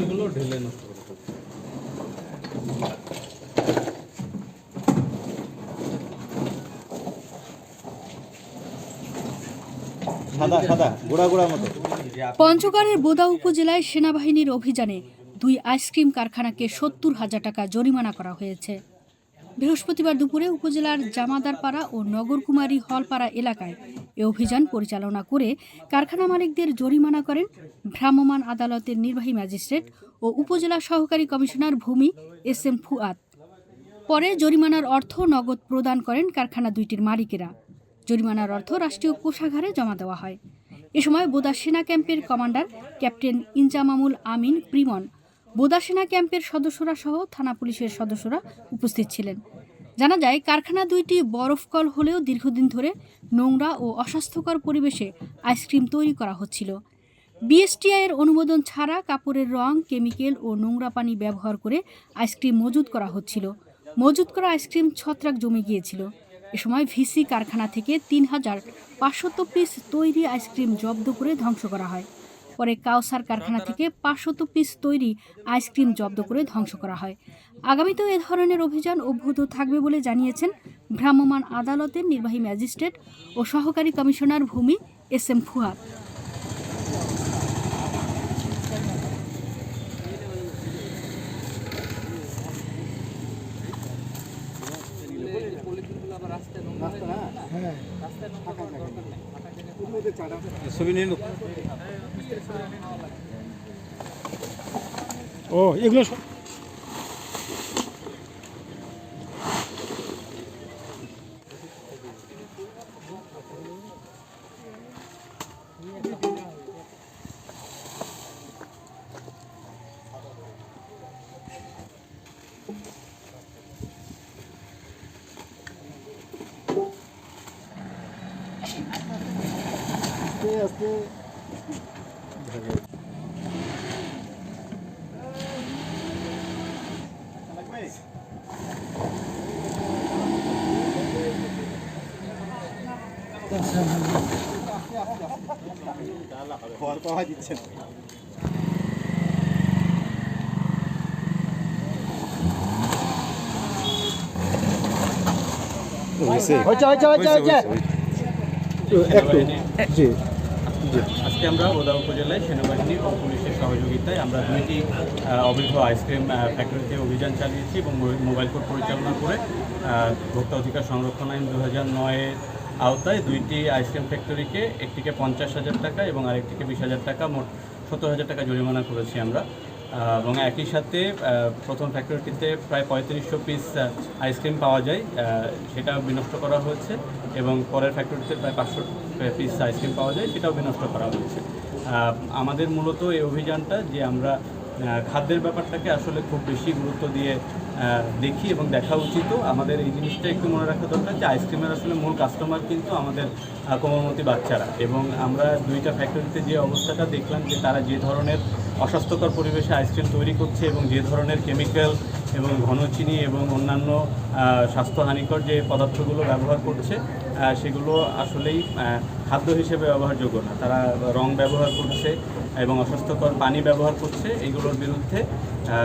এগুলো ঢেলে। সাদা সাদা গোড়া গোড়া মতো। পঞ্চগড়ের বোদা উপজেলায় সেনাবাহিনীর অভিযানে দুই আইসক্রিম কারখানাকে সত্তর হাজার টাকা জরিমানা করা হয়েছে। বৃহস্পতিবার দুপুরে উপজেলার জামাদারপাড়া ও নগরকুমারী হলপাড়া এলাকায় এ অভিযান পরিচালনা করে কারখানা মালিকদের জরিমানা করেন ভ্রাম্যমাণ আদালতের নির্বাহী ম্যাজিস্ট্রেট ও উপজেলা সহকারী কমিশনার ভূমি এস এম ফুয়াদ। পরে জরিমানার অর্থ নগদ প্রদান করেন কারখানা দুইটির মালিকেরা। জরিমানার অর্থ রাষ্ট্রীয় কোষাগারে জমা দেওয়া হয়। এ সময় বোদা সেনা ক্যাম্পের কমান্ডার ক্যাপ্টেন ইনজামামুল আমিন প্রিমন বোদা সেনা ক্যাম্পের সদস্যরা সহ থানা পুলিশের সদস্যরা উপস্থিত ছিলেন। জানা যায়, কারখানা দুইটি বরফকল হলেও দীর্ঘদিন ধরে নোংরা ও অস্বাস্থ্যকর পরিবেশে আইসক্রিম তৈরি করা হচ্ছিল। বিএসটিআইয়ের অনুমোদন ছাড়া কাপড়ের রং, কেমিক্যাল ও নোংরা পানি ব্যবহার করে আইসক্রিম মজুত করা হচ্ছিল। মজুত করা আইসক্রিম ছত্রাক জমে গিয়েছিল। এ সময় ভিসি কারখানা থেকে তিন হাজার পাঁচশত পিস তৈরি আইসক্রিম জব্দ করে ধ্বংস করা হয়। পরে কাউসার কারখানা থেকে পাঁচশত পিস তৈরি আইসক্রিম জব্দ করে ধ্বংস করা হয়। আগামীতেও এ ধরনের অভিযান অব্যাহত থাকবে বলে জানিয়েছেন ভ্রাম্যমাণ আদালতের নির্বাহী ম্যাজিস্ট্রেট ও সহকারী কমিশনার ভূমি এস এম ফুয়াদ। ও এগুলো সব আস্তে আস্তে ফল পাওয়া দিচ্ছে না হয়েছে হয়েছে হয়েছে হয়েছে হয়েছে সেনাবাহিনী জি আজকে আমরা ওদা উপজেলায় সেনাবাহিনী ও পুলিশের সহযোগিতায় আমরা দুইটি অবৈধ আইসক্রিম ফ্যাক্টরিতে অভিযান চালিয়েছি এবং মোবাইল- কোর্ট পরিচালনা করে ভোক্তা অধিকার সংরক্ষণ আইন দু হাজার নয়ের আওতায় দুইটি আইসক্রিম ফ্যাক্টরিকে একটিকে পঞ্চাশ হাজার টাকা এবং আরেকটিকে বিশ হাজার টাকা, মোট সত্তর হাজার টাকা জরিমানা করেছি আমরা। এবং একই সাথে প্রথম ফ্যাক্টরিটিতে প্রায় পঁয়ত্রিশশো পিস আইসক্রিম পাওয়া যায় সেটা বিনষ্ট করা হয়েছে এবং পরের ফ্যাক্টরিতে প্রায় পাঁচশো পিস আইসক্রিম পাওয়া যায়, সেটাও বিনষ্ট করা হয়েছে। আমাদের মূলত এই অভিযানটা যে আমরা খাদ্যের ব্যাপারটাকে আসলে খুব বেশি গুরুত্ব দিয়ে দেখি এবং দেখা উচিত। আমাদের এই জিনিসটা একটু মনে রাখা দরকার যে আইসক্রিমের আসলে মূল কাস্টমার কিন্তু আমাদের কোমলমতি বাচ্চারা। এবং আমরা দুইটা ফ্যাক্টরিতে যে অবস্থাটা দেখলাম যে তারা যে ধরনের অস্বাস্থ্যকর পরিবেশে আইসক্রিম তৈরি করছে এবং যে ধরনের কেমিক্যাল এবং ঘন চিনি এবং অন্যান্য স্বাস্থ্যহানিকর যে পদার্থগুলো ব্যবহার করছে সেগুলো আসলেই খাদ্য হিসেবে ব্যবহারযোগ্য না। তারা রং ব্যবহার করছে এবং অস্বাস্থ্যকর পানি ব্যবহার করছে। এগুলোর বিরুদ্ধে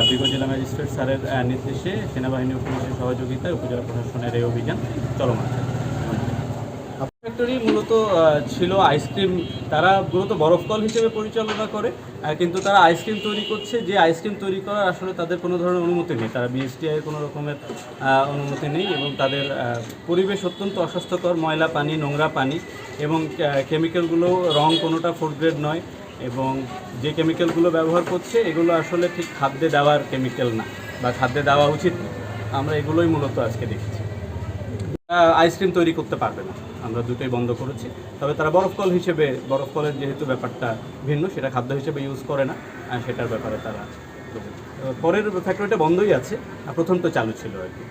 বিগত জেলা ম্যাজিস্ট্রেট স্যারের নির্দেশে সেনাবাহিনী ও পুলিশের সহযোগিতায় উপজেলা প্রশাসনের এই অভিযান চলমান ফ্যাক্টরি মূলত ছিল আইসক্রিম তারা মূলত বরফকল হিসেবে পরিচালনা করে কিন্তু তারা আইসক্রিম তৈরি করছে। যে আইসক্রিম তৈরি করার আসলে তাদের কোনো ধরনের অনুমতি নেই। তারা বিএসটিআই কোনো রকমের অনুমতি নেই এবং তাদের পরিবেশ অত্যন্ত অস্বাস্থ্যকর, ময়লা পানি, নোংরা পানি এবং কেমিক্যালগুলো রং কোনোটা ফুড গ্রেড নয় এবং যে কেমিক্যালগুলো ব্যবহার করছে, এগুলো আসলে ঠিক খাদ্যে দেওয়ার কেমিক্যাল না বা খাদ্যে দেওয়া উচিত না। আমরা এগুলোই মূলত আজকে দেখেছি। আইসক্রিম তৈরি করতে পারবে না। আমরা দুটোই বন্ধ করেছি। তবে তারা বরফ কল হিসেবে, বরফ কলের যেহেতু ব্যাপারটা ভিন্ন, সেটা খাদ্য হিসেবে ইউজ করে না সেটার ব্যাপারে তারা পরের ফ্যাক্টরিটা বন্ধই আছে প্রথম তো চালু ছিল আর কি।